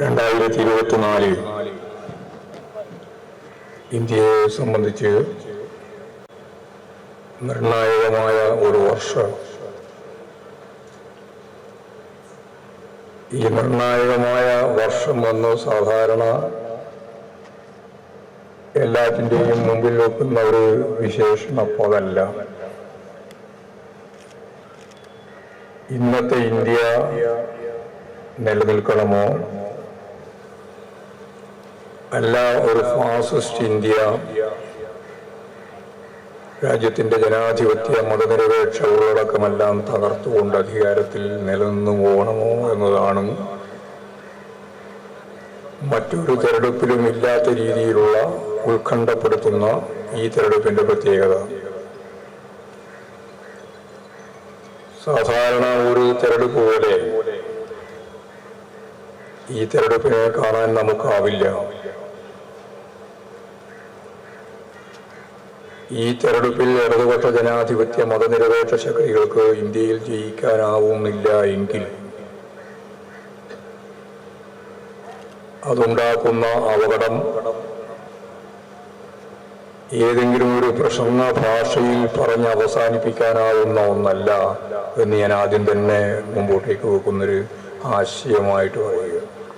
രണ്ടായിരത്തി ഇരുപത്തിനാലിൽ ഇന്ത്യയെ സംബന്ധിച്ച് നിർണായകമായ ഒരു വർഷം. ഈ നിർണായകമായ വർഷം വന്ന് സാധാരണ എല്ലാത്തിന്റെയും മുമ്പിൽ വെക്കുന്ന ഒരു വിശേഷണ പദല്ല ഇന്നത്തെ ഇന്ത്യ നിലനിൽക്കണമോ? അല്ല ഒരു ഫാസിസ്റ്റ് ഇന്ത്യ. രാജ്യത്തിന്റെ ജനാധിപത്യ മതനിരപേക്ഷ ഉള്ളടക്കമെല്ലാം തകർത്തുകൊണ്ട് അധികാരത്തിൽ നിലനിന്നു പോകണമോ എന്നതാണ്. മറ്റൊരു തെരഞ്ഞെടുപ്പിലും ഇല്ലാത്ത രീതിയിലുള്ള ഉത്കണ്ഠപ്പെടുത്തുന്ന ഈ തെരഞ്ഞെടുപ്പിന്റെ പ്രത്യേകത. സാധാരണ ഒരു തെരഞ്ഞെടുപ്പ് പോലെ ഈ തെരഞ്ഞെടുപ്പിനെ കാണാൻ നമുക്കാവില്ല. ഈ തെരഞ്ഞെടുപ്പിൽ ഇടതുപക്ഷ ജനാധിപത്യ മതനിരപേക്ഷ ശക്തികൾക്ക് ഇന്ത്യയിൽ ജയിക്കാനാവുന്നില്ല എങ്കിൽ അതുണ്ടാക്കുന്ന അപകടം ഏതെങ്കിലും ഒരു പ്രസംഗ ഭാഷയിൽ പറഞ്ഞ് അവസാനിപ്പിക്കാനാവുന്ന ഒന്നല്ല എന്ന് ഞാൻ ആദ്യം തന്നെ മുമ്പോട്ടേക്ക് വെക്കുന്നൊരു ആശയമായിട്ട് പറയുക.